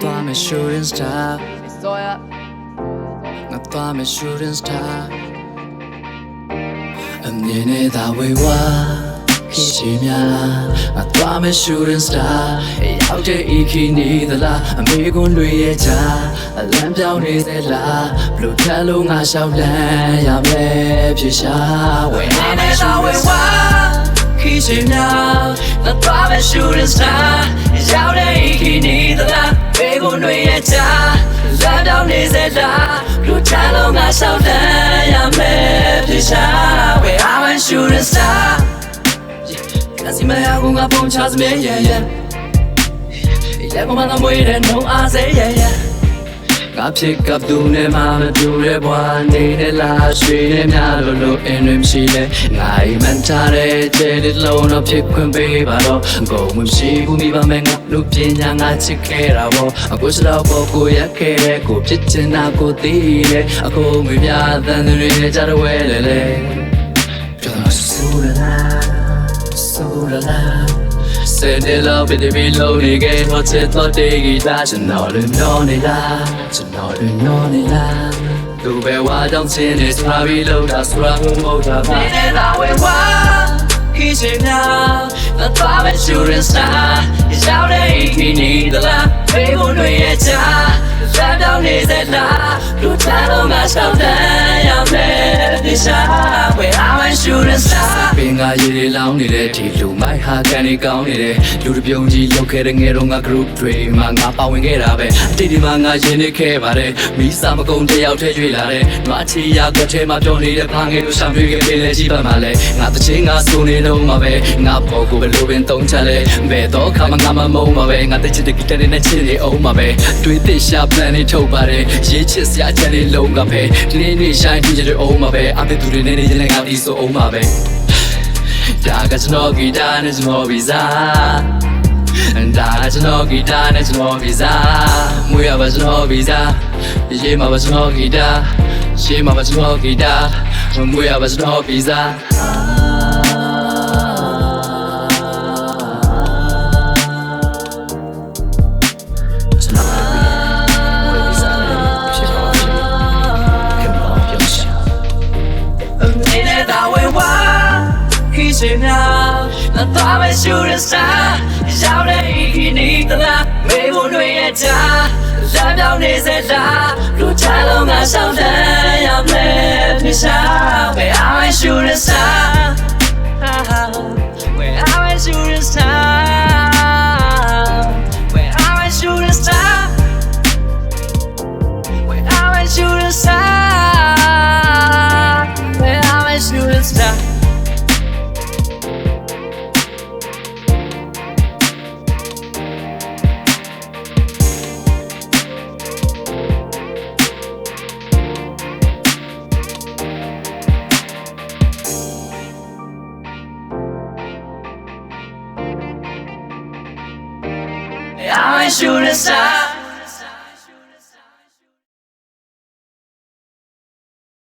သွားမယ် shooting star စောရငါသွားမယ် shooting star အမြင်နဲ့သာဝေဝါရှိများငါသွားမယ် shooting star ရောက်တဲ့ EK နေသလားအမေကွန်းတွေရဲ့ချာအလံပြောင်းနေသလားဘလို့ထက်လို့ငါရှောက်လန်းရမယ်ဖြစ်ရှာဝယ်ရမယ် shooting star ခိရှိများငါသွားမယ် shooting star ထက်လို့ငါရှောက်လန်းရမယ်ဖြစ်ရှာဝယ်ရမယ် shooting star ကစီမရကူငါပုံချစမဲရဲ့ရဲ့ရဲ့ကမသာမွေးတဲ့နှုံအားစေရဲ့ရဲ့ ငါဖြစ်ကပ်သူနဲ့မှမတူတဲ့ဘဝနေနဲ့လားရွှေနဲ့များလို့လို့အင်းရမရှိလဲငါအိမ်မန်ထားတဲ့ကျဲလေးလုံးတော့ဖြစ်ခွင့်ပေးပါတော့ကိုယ်မရှိဘူးမိပါမယ်ငါလူပညာငါချစ်ခဲ့တာပေါ့အခုစတော့ပေါ်ကိုရက်ခဲ့တဲ့ကိုဖြစ်ချင်တာကိုသိတယ်အခုငွေပြသန်တွေကြတော့ဝဲလေလေပြောတော့ဆူရလားဆိုရလာ စတဲ့လောက်ပြတဲ့ဘီလုံးနေခဲ့တော့ချစ်တော့တေးဂီတာကျွန်တော်လည်းမျောနေလားကျွန်တော်လည်းမျောနေလားသူပဲဝါကြောင့်ချင်းနေစရာဘီလုံးတာစရာမှုမဟုတ်တာပါနေတာဝဲဝါခိရှိနာငါသွားမဲ့ shooting star ရောက်တဲ့ခီနီတလားဘေးကုန်တွေရဲ့ချာလက်တောင်းနေစလားလူချမ်းလုံးငါရှောက်တန်းရမယ်ဒီရှာ where I'm a shooting star ပင်ကရေတွေလောင်းနေတဲ့ဒီလူမိုက်ဟာကန်နေကောင်းနေတဲ့လူတစ်ပြုံကြီးလောက်ခဲ့တဲ့ငယ်တော့ငါ group တွေမှာငါပါဝင်ခဲ့တာပဲအတိတ်ဒီမှာငါရင်းနေခဲ့ပါတယ်မိစာမကုံတယောက်ထဲရွေလာတဲ့နွားချီရကွက်ထဲမှာပြောနေတဲ့ဖားငယ်တို့ရှောင်တွေခဲ့လေကြီးပါမှာလဲငါတချင်းငါစိုးနေတော့မှာပဲငါပေါ်ကိုဘယ်လိုပင်တုံးချလဲဘယ်တော့ခါမှငါမမုန်းမှာပဲငါတချစ်တဲ့ဂီတနဲ့ချစ်နေအောင်မှာပဲတွေးသစ်ရှာ plan နေထုတ်ပါတယ်ရေးချစ်စရာချက်လေးလုံးကပဲဒီနေ့နေ့ရှိုင်းထူးကြတဲ့အောင်မှာပဲအပိသူတွေနဲ့နေရင်လည်းငါဒီဆိုအောင်မှာပဲ ဒါကကျွန်တော်ဂီတာနဲ့ကျွန်တော်ဗီဇာဒါကကျွန်တော်ဂီတာနဲ့ကျွန်တော်ဗီဇာမွေးရပါကျွန်တော်ဗီဇာရေးမှာပါကျွန်တော်ဂီတာရေးမှာပါကျွန်တော်ဂီတာမွေးရပါကျွန်တော်ဗီဇာ နာငါသွားမဲ့ shooting star ရောက်တဲ့ခီနီတလားမေဘုံတွေရဲ့ချာလမ်းပြောင်းနေစလားလူချလုံးငါရှောင်းတန်းရမယ်ဖြစ်ရှာ Where I'm a shooting star Where I'm a shooting star Where I'm a shooting star Where I'm a shooting star Where I'm a shooting star 'I'm a shooting star